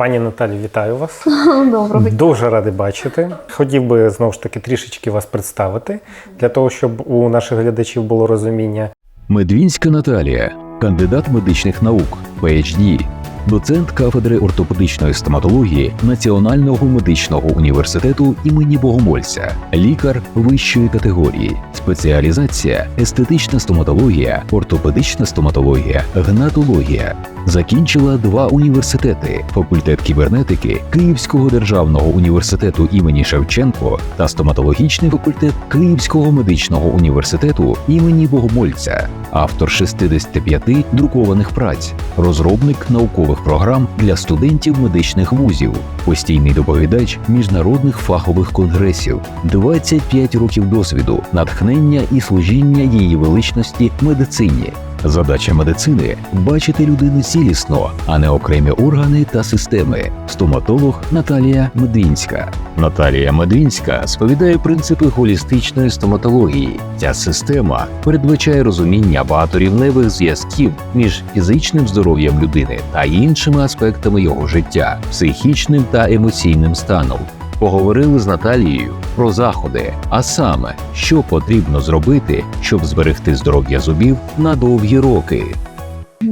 Пані Наталі, вітаю вас. Доброго дня. Дуже радий бачити. Хотів би знову ж таки трішечки вас представити для того, щоб у наших глядачів було розуміння. Медвінська Наталія, кандидат медичних наук, PhD, доцент кафедри ортопедичної стоматології Національного медичного університету імені Богомольця, лікар вищої категорії, спеціалізація естетична стоматологія, ортопедична стоматологія, гнатологія. Закінчила два університети: факультет кібернетики Київського державного університету імені Шевченко та стоматологічний факультет Київського медичного університету імені Богомольця, автор 65 друкованих праць, розробник наукових програм для студентів медичних вузів, постійний доповідач міжнародних фахових конгресів, 25 років досвіду, натхнення і служіння її величності медицині. Задача медицини бачити людину цілісно, а не окремі органи та системи. Стоматолог Наталія Медвінська. Наталія Медвінська сповідає принципи холістичної стоматології. Ця система передбачає розуміння багаторівневих зв'язків між фізичним здоров'ям людини та іншими аспектами його життя, психічним та емоційним станом. Поговорили з Наталією про заходи, а саме, що потрібно зробити, щоб зберегти здоров'я зубів на довгі роки.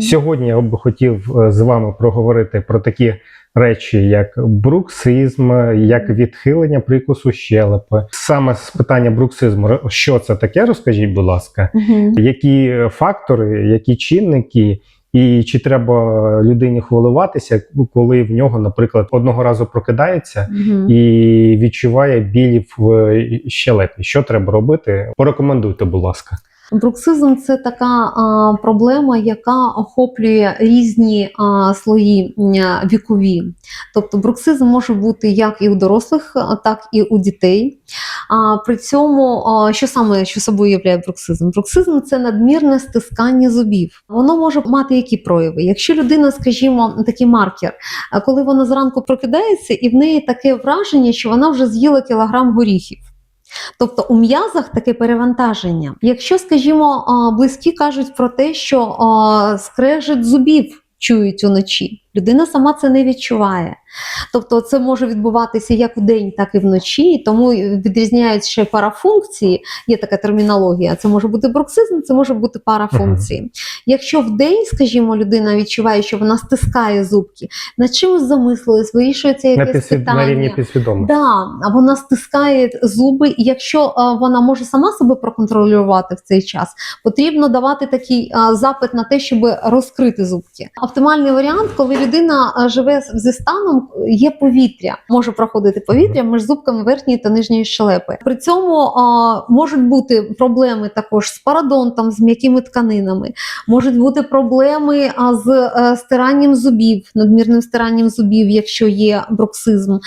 Сьогодні я би хотів е, з вами проговорити про такі речі, як бруксизм, як відхилення прикусу щелепи. Саме з питання бруксизму, що це таке, розкажіть, будь ласка, які фактори, які чинники. І чи треба людині хвилюватися, коли в нього, наприклад, одного разу прокидається Мгм. і відчуває білі в щелепі. Що треба робити? Порекомендуйте, будь ласка. Бруксизм це така проблема, яка охоплює різні слої вікові. Тобто бруксизм може бути як і у дорослих, так і у дітей. При цьому, що саме що собою являє бруксизм? Бруксизм це надмірне стискання зубів. Воно може мати які прояви. Якщо людина, скажімо, такий маркер, коли вона зранку прокидається, і в неї таке враження, що вона вже з'їла кілограм горіхів. Тобто у м'язах таке перевантаження. Якщо, скажімо, близькі кажуть про те, що скрежет зубів чують уночі, людина сама це не відчуває. Тобто це може відбуватися як вдень, так і вночі, тому відрізняють ще парафункції. Є така термінологія. Це може бути бруксизм, це може бути парафункції. Якщо вдень, скажімо, людина відчуває, що вона стискає зубки, над чимось замислилась, вирішується якесь підсвід... питання. на рівні підсвідомості. Да, вона стискає зуби, і якщо а, вона може сама себе проконтролювати в цей час, потрібно давати такий а, запит на те, щоб розкрити зубки. Оптимальний варіант, коли людина живе зі станом, є повітря, може проходити повітря між зубками верхньої та нижньої щелепи. При цьому а, можуть бути проблеми також з парадонтом, з м'якими тканинами, можуть бути проблеми а, з е, стиранням зубів, надмірним стиранням зубів, якщо є бруксизм.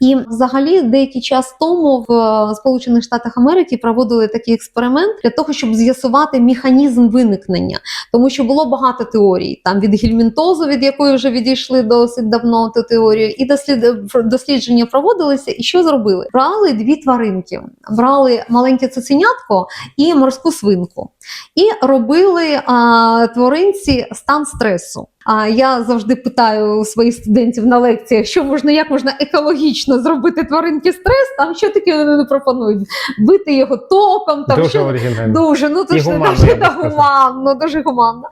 І взагалі деякий час тому в е, Сполучених Штатах Америки проводили такий експеримент для того, щоб з'ясувати механізм виникнення, тому що було багато теорій там від гельмінтозу, від якої вже відійшли досить давно ту теорію, і дослід... дослідження проводилися. І що зробили? Брали дві тваринки, брали маленьке цуценятко і морську свинку, і робили а, тваринці стан стресу. А я завжди питаю своїх студентів на лекціях, що можна, як можна екологічно зробити тваринки стрес. Там що таке вони пропонують? Бити його током, там Дуже що оригінально. Дуже, ну І дуже, гуманно, дуже гуманно.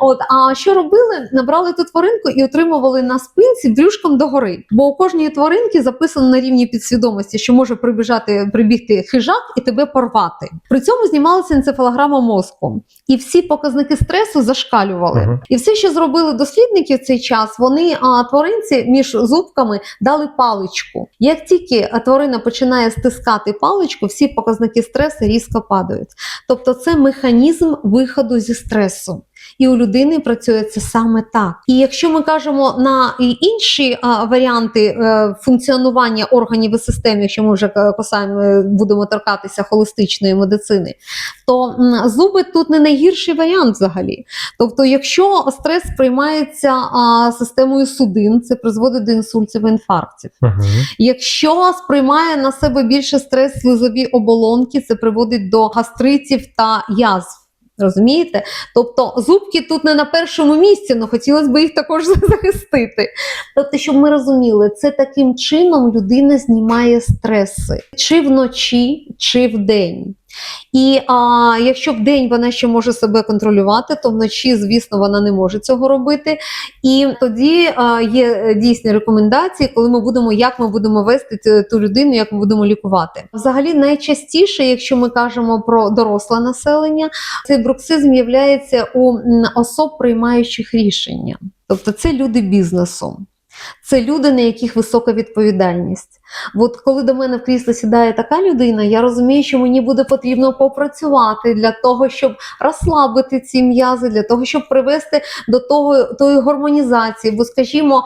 От, а що робили? Набрали ту тваринку і отримували на спинці брюшком догори. Бо у кожної тваринки записано на рівні підсвідомості, що може прибіжати, прибігти хижак і тебе порвати. При цьому знімалася енцефалограма мозку, і всі показники стресу зашкалювали. Мгм. І все, що зробили дослідники в цей час, вони а, тваринці між зубками дали паличку. Як тільки тварина починає стискати паличку, всі показники стресу різко падають. Тобто це механізм виходу зі стресу. І у людини працює це саме так. І якщо ми кажемо на інші а, варіанти е, функціонування органів і систем, якщо ми вже е, касаємо, е, будемо торкатися холістичної медицини, то м, зуби тут не найгірший варіант взагалі. Тобто, якщо стрес сприймається а, системою судин, це призводить до інсультів і інфарктів. Мгм. Якщо сприймає на себе більше стрес слизові оболонки, це приводить до гастритів та язв. Розумієте? Тобто зубки тут не на першому місці, але хотілося б їх також захистити. Тобто, щоб ми розуміли, це таким чином людина знімає стреси чи вночі, чи вдень. І а, якщо в день вона ще може себе контролювати, то вночі, звісно, вона не може цього робити. І тоді а, є е, дійсні рекомендації, коли ми будемо, як ми будемо вести ту людину, як ми будемо лікувати. Взагалі, найчастіше, якщо ми кажемо про доросле населення, цей бруксизм є у особ, приймаючих рішення. Тобто це люди бізнесу. Це люди, на яких висока відповідальність. От коли до мене в крісло сідає така людина, я розумію, що мені буде потрібно попрацювати для того, щоб розслабити ці м'язи, для того, щоб привести до того тої гармонізації. Бо, скажімо,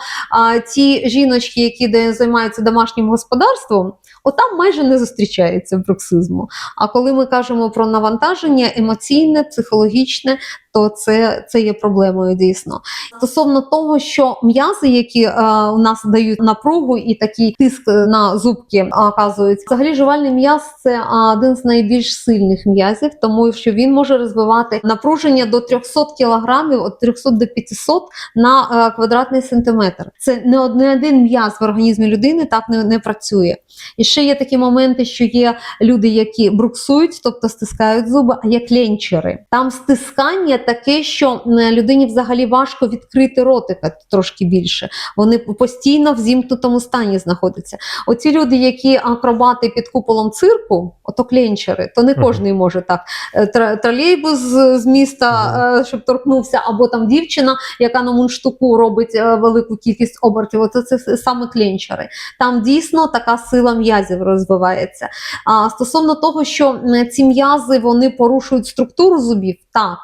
ті жіночки, які займаються домашнім господарством, отам майже не зустрічається бруксизму. А коли ми кажемо про навантаження емоційне, психологічне, то це, це є проблемою дійсно. Стосовно того, що м'язи, які е, у нас дають напругу і такий тиск на зубки оказують, взагалі жувальний м'яз це один з найбільш сильних м'язів, тому що він може розвивати напруження до 300 кілограмів, від 300 до 500 на е, квадратний сантиметр. Це не од- один м'яз в організмі людини так не, не працює. І ще є такі моменти, що є люди, які бруксують, тобто стискають зуби, а є кленчери. Там стискання таке, що людині взагалі важко відкрити ротика трошки більше. Вони постійно в зімкнутому стані знаходяться. Оці люди, які акробати під куполом цирку, ото кленчери, то не кожний може так. Е, Тролейбус з міста, е, щоб торкнувся, або там дівчина, яка на мундштуку робить е, велику кількість обертів. Оце це саме кленчери. Там дійсно така сила м'язів розвивається. А стосовно того, що ці м'язи вони порушують структуру зубів, так.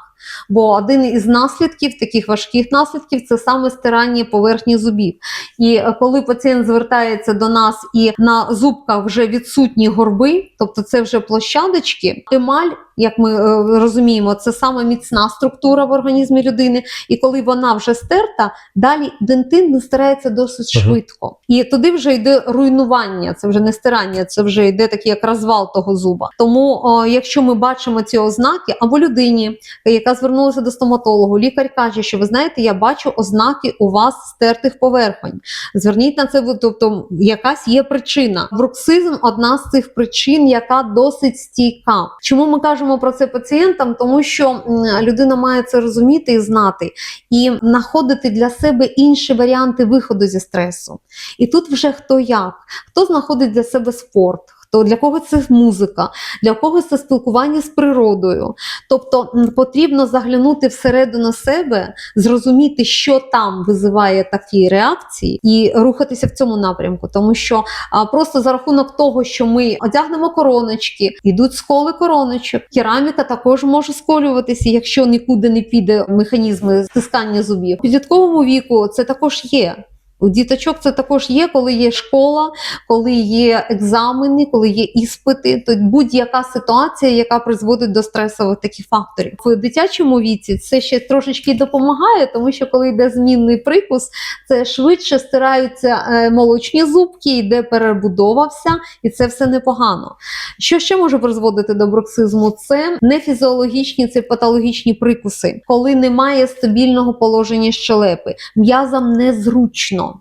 Бо один із наслідків, таких важких наслідків, це саме стирання поверхні зубів. І е, коли пацієнт звертається до нас і на зубках вже відсутні горби, тобто це вже площадочки, емаль, як ми е, розуміємо, це саме міцна структура в організмі людини. І коли вона вже стерта, далі дентин не стирається досить Мгм. швидко. І туди вже йде руйнування, це вже не стирання, це вже йде такий як розвал того зуба. Тому, о, якщо ми бачимо ці ознаки, або людині, яка звернулася до стоматологу, лікар каже, що ви знаєте, я бачу ознаки у вас стертих поверхонь. Зверніть на це, тобто якась є причина. Бруксизм одна з цих причин, яка досить стійка. Чому ми кажемо про це пацієнтам? Тому що людина має це розуміти і знати, і знаходити для себе інші варіанти виходу зі стресу. І тут вже хто як, хто знаходить для себе спорт. Хто для кого це музика, для когось це спілкування з природою. Тобто потрібно заглянути всередину себе, зрозуміти, що там визиває такі реакції, і рухатися в цьому напрямку. Тому що а, просто за рахунок того, що ми одягнемо короночки, йдуть сколи короночок. Кераміка також може сколюватися, якщо нікуди не піде механізми стискання зубів. В підлітковому віку це також є. У діточок це також є, коли є школа, коли є екзамени, коли є іспити, то будь-яка ситуація, яка призводить до стресових таких факторів. В дитячому віці це ще трошечки допомагає, тому що коли йде змінний прикус, це швидше стираються е, молочні зубки, йде перебудова вся, і це все непогано. Що ще може призводити до бруксизму? Це не фізіологічні, це патологічні прикуси, коли немає стабільного положення щелепи, м'язам незручно.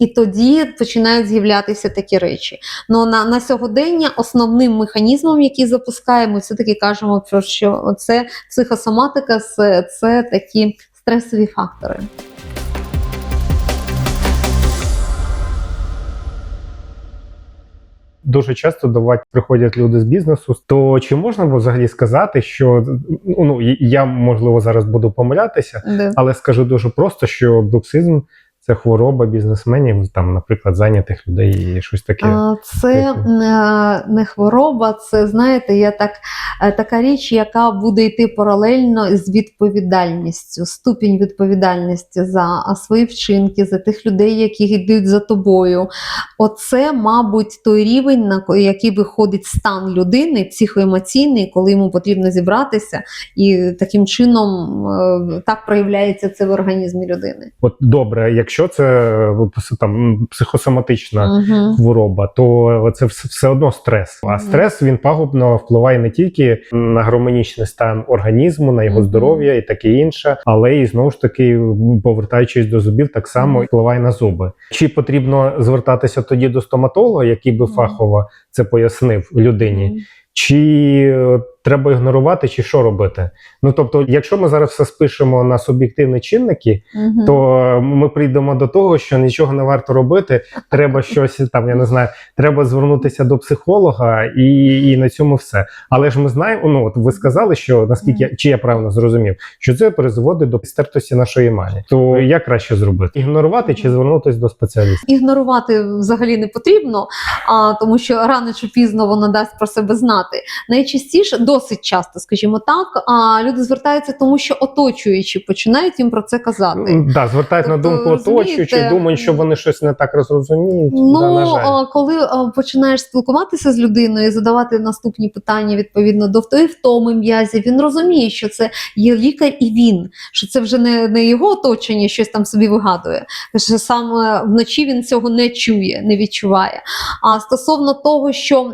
І тоді починають з'являтися такі речі. Ну на, на сьогодення основним механізмом, який запускаємо, все таки кажемо про що це психосоматика, це, це такі стресові фактори. Дуже часто до вас приходять люди з бізнесу. То чи можна взагалі сказати, що ну я можливо зараз буду помилятися, але скажу дуже просто, що бруксизм це хвороба бізнесменів, там, наприклад, зайнятих людей і щось таке. Це Типу. е, не хвороба, це знаєте, я так, е, така річ, яка буде йти паралельно з відповідальністю, ступінь відповідальності за свої вчинки, за тих людей, які йдуть за тобою. Оце, мабуть, той рівень, на який виходить стан людини, психоемоційний, коли йому потрібно зібратися, і таким чином е, так проявляється це в організмі людини. От добре, якщо якщо це там психосоматична Мгм. хвороба, то це все, одно стрес. А стрес він пагубно впливає не тільки на гармонічний стан організму, на його здоров'я і таке інше, але і знову ж таки, повертаючись до зубів, так само впливає на зуби. Чи потрібно звертатися тоді до стоматолога, який би фахово це пояснив людині? Чи треба ігнорувати, чи що робити? Ну тобто, якщо ми зараз все спишемо на суб'єктивні чинники, Мгм. то ми прийдемо до того, що нічого не варто робити. Треба щось там, я не знаю, треба звернутися до психолога, і, і на цьому все. Але ж ми знаємо, ну от ви сказали, що наскільки я- чи я правильно зрозумів, що це призводить до стертості нашої емалі. То як краще зробити? Ігнорувати чи звернутися до спеціаліста? ігнорувати взагалі не потрібно, а, тому що рано чи пізно воно дасть про себе знати. Найчастіше, досить часто, скажімо так, а, люди звертаються, тому, що оточуючі починають їм про це казати. Ну, Да, звертають на Тобто, думку оточуючи, розумієте, думають, що вони щось не так розуміють. Ну, да, на жаль. коли починаєш спілкуватися з людиною, і задавати наступні питання відповідно до тої втоми м'язів, він розуміє, що це є лікар і він, що це вже не, не його оточення щось там собі вигадує. Що саме вночі він цього не чує, не відчуває. А стосовно того, що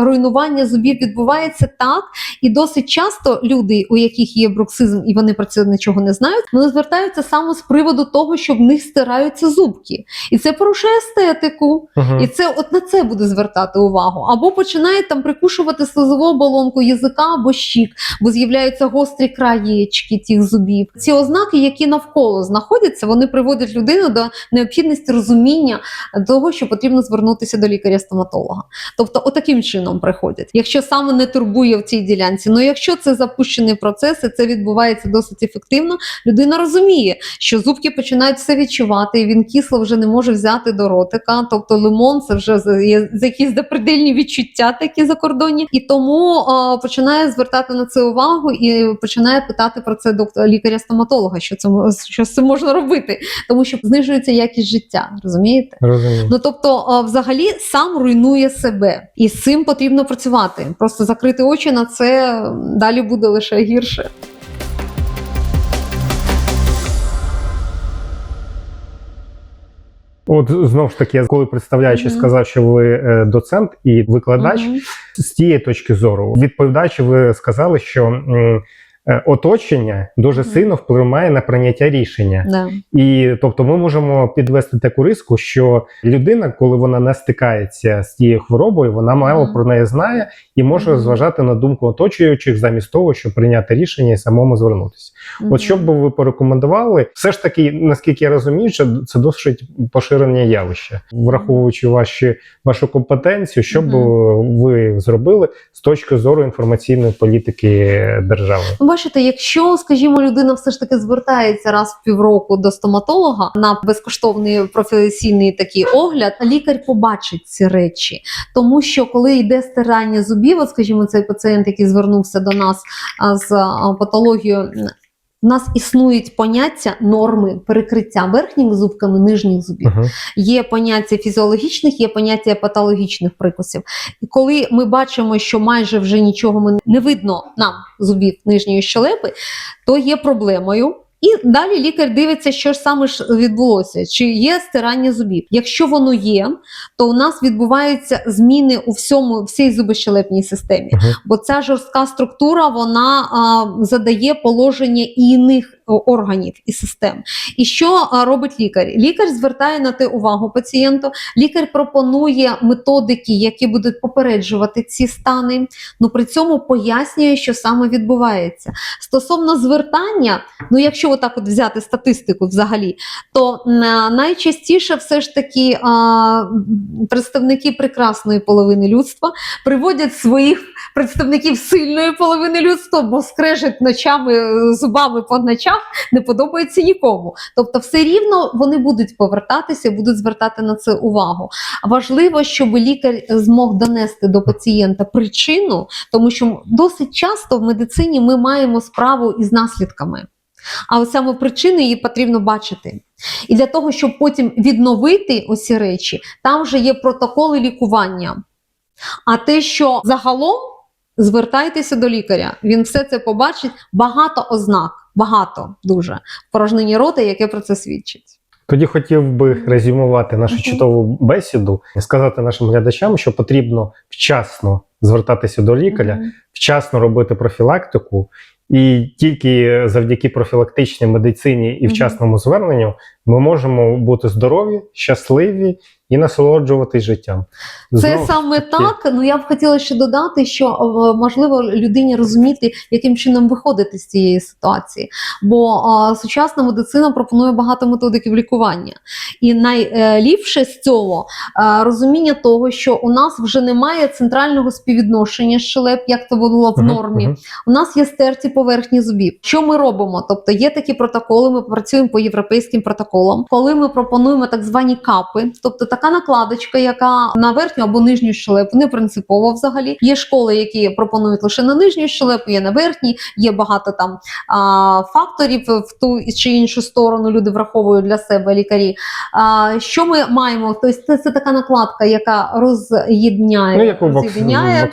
руйнування зубів відбувається так, і досить часто люди, у яких є бруксизм, і вони про це нічого не знають, вони звертаються саме з приводу того, що в них стираються зубки. І це порушує естетику. Мгм. І це от на це буде звертати увагу. Або починає там прикушувати слизову оболонку язика або щік, бо з'являються гострі краєчки тих зубів. Ці ознаки, які навколо знаходяться, вони приводять людину до необхідності розуміння того, що потрібно звернутися до лікаря-стоматолога. Тобто, отаким чином приходять. Якщо саме не турбує в цій ділянці, ну якщо це запущений процес, і це відбувається досить ефективно, людина розуміє, що зубки починають все відчувати, і він кисло вже не може взяти до ротика. Тобто лимон це вже є за якісь запредельні відчуття, такі закордонні, і тому е, починає звертати на це увагу і починає питати про це доктора лікаря-стоматолога, що це що з цим можна робити, тому що знижується якість життя. Розумієте? Розумію. Ну тобто, а, взагалі сам руйнує себе, і з цим потрібно працювати. Просто закрити очі на це далі буде лише гірше. От знову ж таки, я коли представляючи, Мгм. сказав, що ви е, доцент і викладач. Мгм. З тієї точки зору, відповідаючи, ви сказали, що оточення дуже сильно впливає на прийняття рішення. Да. І тобто ми можемо підвести таку риску, що людина, коли вона не стикається з тією хворобою, вона мало Мгм. про неї знає і може Мгм. зважати на думку оточуючих замість того, щоб прийняти рішення і самому звернутися. Мгм. От що б ви порекомендували, все ж таки, наскільки я розумію, що це досить поширене явище, враховуючи ваші вашу компетенцію, що б Мгм. ви зробили з точки зору інформаційної політики держави? Бачите, якщо, скажімо, людина все ж таки звертається раз в півроку до стоматолога на безкоштовний професійний такий огляд, лікар побачить ці речі. Тому що коли йде стирання зубів, от, скажімо, цей пацієнт, який звернувся до нас з патологією. У нас існують поняття норми перекриття верхніми зубками нижніх зубів. Угу. Є поняття фізіологічних, є поняття патологічних прикусів. І коли ми бачимо, що майже вже нічого не видно нам зубів нижньої щелепи, то є проблемою. І далі лікар дивиться, що ж саме ж відбулося, чи є стирання зубів. Якщо воно є, то у нас відбуваються зміни у всьому всій зубощелепній системі. Угу. Бо ця жорстка структура вона а, задає положення і іних органів і систем. І що робить лікар? Лікар звертає на те увагу пацієнту. Лікар пропонує методики, які будуть попереджувати ці стани. Ну при цьому пояснює, що саме відбувається. Стосовно звертання, ну якщо отак от взяти статистику взагалі, то найчастіше все ж таки а, представники прекрасної половини людства приводять своїх представників сильної половини людства, бо скрежет ночами е, зубами по ночах не подобається нікому. Тобто, все рівно вони будуть повертатися, будуть звертати на це увагу. Важливо, щоб лікар змог донести до пацієнта причину, тому що досить часто в медицині ми маємо справу із наслідками. А от саме причини її потрібно бачити. І для того, щоб потім відновити оці речі, там вже є протоколи лікування. А те, що загалом звертайтеся до лікаря, він все це побачить, багато ознак, багато дуже в порожнині рота, яке про це свідчить. Тоді хотів би резюмувати нашу Мгм. чудову бесіду, сказати нашим глядачам, що потрібно вчасно звертатися до лікаря, Мгм. вчасно робити профілактику, і тільки завдяки профілактичній медицині і вчасному зверненню ми можемо бути здорові, щасливі і насолоджуватись життям. Це Знову ж саме таки, так. Ну я б хотіла ще додати, що е, можливо людині розуміти, яким чином виходити з цієї ситуації. Бо е, сучасна медицина пропонує багато методиків лікування, і найліпше з цього е, розуміння того, що у нас вже немає центрального співвідношення щелеп, як це було в нормі. мгм. У нас є стерті поверхні зубів. Що ми робимо? Тобто є такі протоколи, ми працюємо по європейським протоколам, коли ми пропонуємо так звані капи, тобто така накладочка, яка на верхню або нижню щелепу, не принципово взагалі. Є школи, які пропонують лише на нижню щелепу, є на верхній, є багато там а, факторів в ту чи іншу сторону. Люди враховують для себе лікарі. А, що ми маємо? Тобто це, це така накладка, яка роз'єдняє, Ну, як роз'єдняє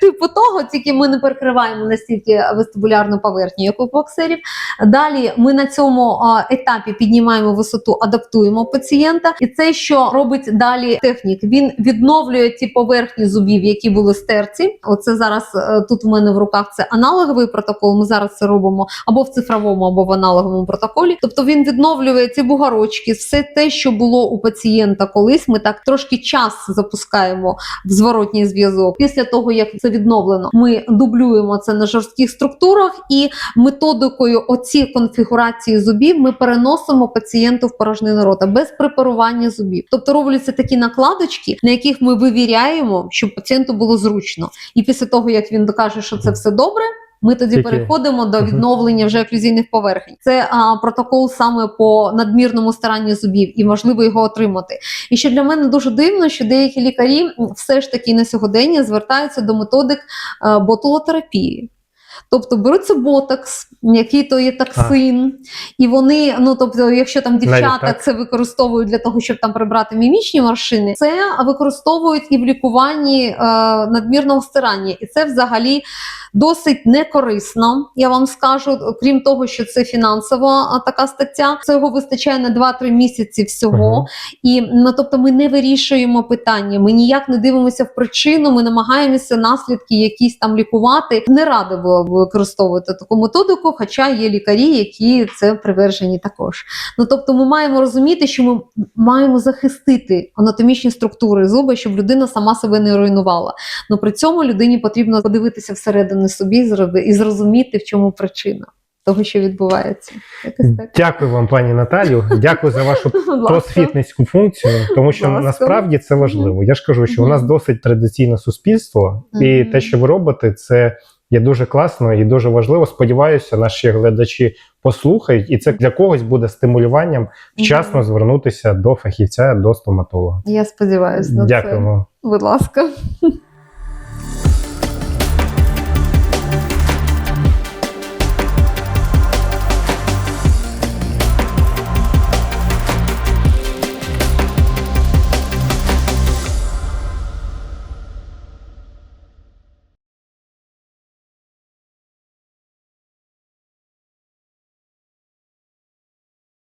типу того, тільки ми не перекриваємо настільки вестибулярну поверхню, як у боксерів. Далі ми на цьому етапі піднімаємо висоту, адаптуємо пацієнта, і це що робить далі технік. Він відновлює ті поверхні зубів, які були стерті. Оце зараз е, тут в мене в руках це аналоговий протокол. Ми зараз це робимо або в цифровому, або в аналоговому протоколі. Тобто він відновлює ці бугорочки, все те, що було у пацієнта колись. Ми так трошки час запускаємо в зворотній зв'язок. Після того, як це відновлено, ми дублюємо це на жорстких структурах, і методикою оці конфігурації зубів ми переносимо пацієнту в порожнину рота без препарування зубів. Тобто робляться такі накладочки, на яких ми вивіряємо, щоб пацієнту було зручно. І після того, як він докаже, що це все добре. Ми тоді Тільки- переходимо до відновлення вже оклюзійних поверхень. Це а, протокол саме по надмірному старанню зубів, і можливо його отримати. І що для мене дуже дивно, що деякі лікарі все ж таки на сьогодення звертаються до методик е, ботулотерапії. Тобто беруться ботокс, який то є токсин, і вони, ну тобто, якщо там дівчата це використовують для того, щоб там прибрати мімічні маршини, це використовують і в лікуванні е, надмірного стирання, і це взагалі досить некорисно. Я вам скажу, крім того, що це фінансова така стаття, цього вистачає на 2-3 місяці всього. Мгм. І ну, тобто ми не вирішуємо питання, ми ніяк не дивимося в причину, ми намагаємося наслідки якісь там лікувати. Не б використовувати таку методику, хоча є лікарі, які це привержені також. Ну тобто, ми маємо розуміти, що ми маємо захистити анатомічні структури зуба, щоб людина сама себе не руйнувала. Ну при цьому людині потрібно подивитися всередину собі і зроби- і зрозуміти, в чому причина того, що відбувається. Якось так. Дякую вам, пані Наталю. Дякую за вашу просвітницьку функцію, тому що ласка. насправді це важливо. Я ж кажу, що у нас досить традиційне суспільство, і те, що ви робите, це є дуже класно і дуже важливо. Сподіваюся, наші глядачі послухають, і це для когось буде стимулюванням вчасно звернутися до фахівця, до стоматолога. Я сподіваюся на це. Дякуємо. Будь ласка.